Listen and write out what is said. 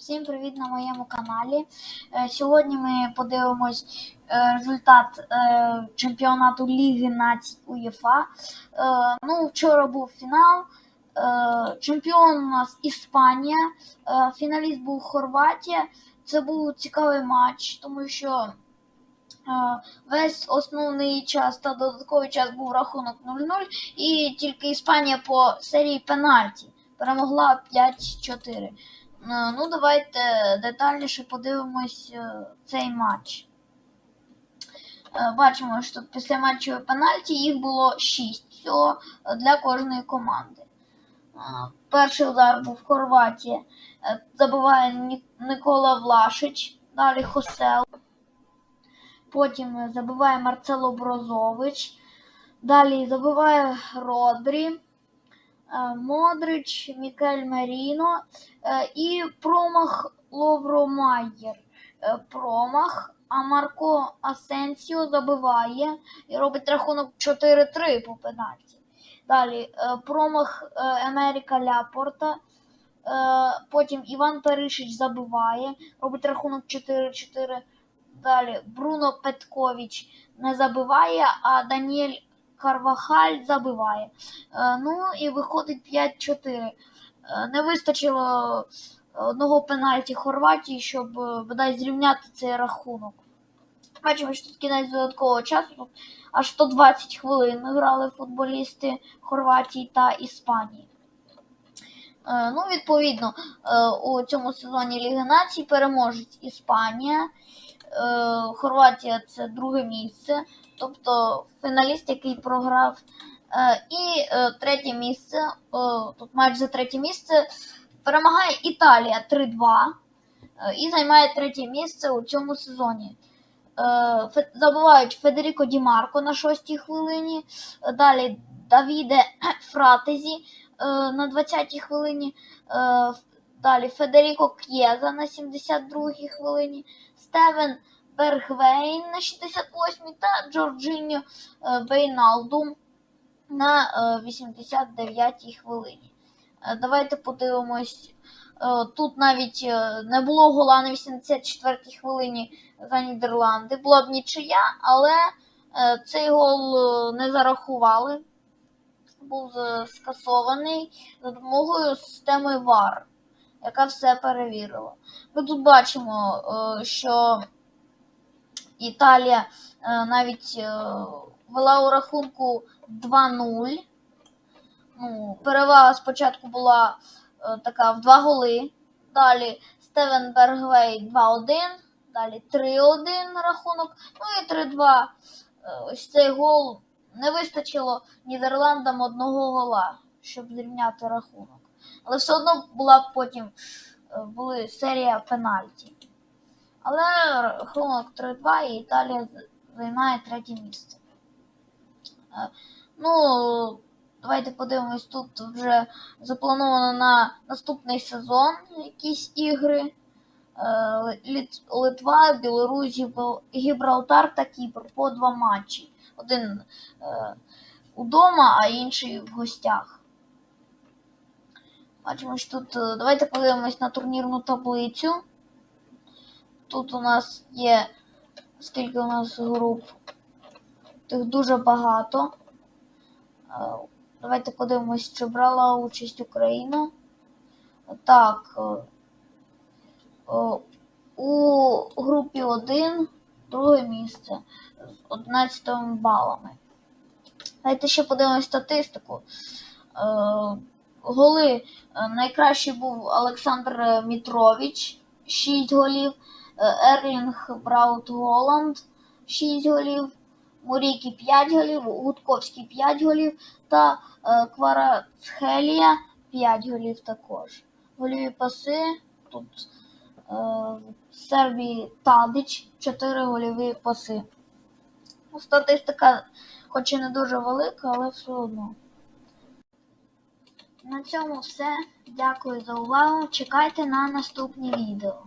Всім привіт на моєму каналі. Е, Сьогодні ми подивимось е, результат е, чемпіонату Ліги націй УЄФА. Ну, вчора був фінал. Чемпіон у нас Іспанія, фіналіст був Хорватія. Це був цікавий матч, тому що весь основний час та додатковий час був рахунок 0-0, і тільки Іспанія по серії пенальті перемогла 5-4. Е, Ну, давайте детальніше подивимось е, цей матч. Е, Бачимо, що після матчу пенальті їх було 6 всього для кожної команди. Перший удар був Хорватія. Забиває Ні- Никола Влашич, далі Хосел. Потім забиває Марцело Брозович. Далі забиває Родрі. Е, Модрич, Мікель Меріно е, і промах Ловро Майєр. Е, Промах, а Марко Асенсіо забиває і робить рахунок 4-3 по пенальті. Далі промах Емеріка Ляпорта. Потім Іван Перишич забиває, робить рахунок 4-4. Далі Бруно Петкович не забиває, а Даніель Карвахаль забиває. Е, Ну і виходить 5-4. Е, Не вистачило одного пенальті Хорватії, щоб е, бодай зрівняти цей рахунок. Бачимо, що тут кінець додаткового часу. Тут аж 120 хвилин грали футболісти Хорватії та Іспанії. Е, Ну, відповідно, е, у цьому сезоні Ліги Націй переможуть Іспанія, е, Хорватія це друге місце, тобто фіналіст, який програв. І третє місце, тут матч за третє місце, перемагає Італія 3-2 е, і займає третє місце у цьому сезоні. Забувають Федеріко Ді Марко на шостій хвилині. Далі Давіде Фратезі на 20-й хвилині. Е, Далі Федеріко К'єза на 72-й хвилині. Стевен Бергвейн на 68-й та Джорджиньо е, Бейналдум на е, 89-й хвилині. Е, Давайте подивимось. Е, Тут навіть е, не було гола на 84-й хвилині за Нідерланди. Була б нічия, але е, цей гол е, не зарахували. Був е, скасований за допомогою системи VAR, яка все перевірила. Ми тут бачимо, е, що Італія е, навіть вела у рахунку 2-0. Ну, перевага спочатку була така в два голи. Далі Стевен Бергвей 2-1, далі 3-1 рахунок, ну і 3-2. Е, Ось цей гол не вистачило Нідерландам одного гола, щоб зрівняти рахунок. Але все одно була потім е, були серія пенальті. Але рахунок 3-2 і Італія займає третє місце. Е, Ну, давайте подивимось, тут вже заплановано на наступний сезон якісь ігри. Е, Литва, Білорусь, Гібрал- Гібралтар та Кіпр по два матчі. Один е, удома, а інший в гостях. Бачимо, що тут. е, Давайте подивимось на турнірну таблицю. Тут у нас є скільки у нас груп. Тих дуже багато. Е, Давайте подивимось, чи брала участь Україна. Так. е, У групі 1 друге місце 11 балами. Давайте ще подивимось статистику. Е, Голи е, найкращий був Олександр Мітрович, 6 голів. Е, Ерлінг Браут Голланд 6 голів, Мурікі 5 голів, Гудковський 5 голів та Кварацхелія 5 голів також. Голіві паси тут Сербії Тадич 4 гольові паси. Статистика, хоч і не дуже велика, але все одно. На цьому все. Дякую за увагу. Чекайте на наступні відео.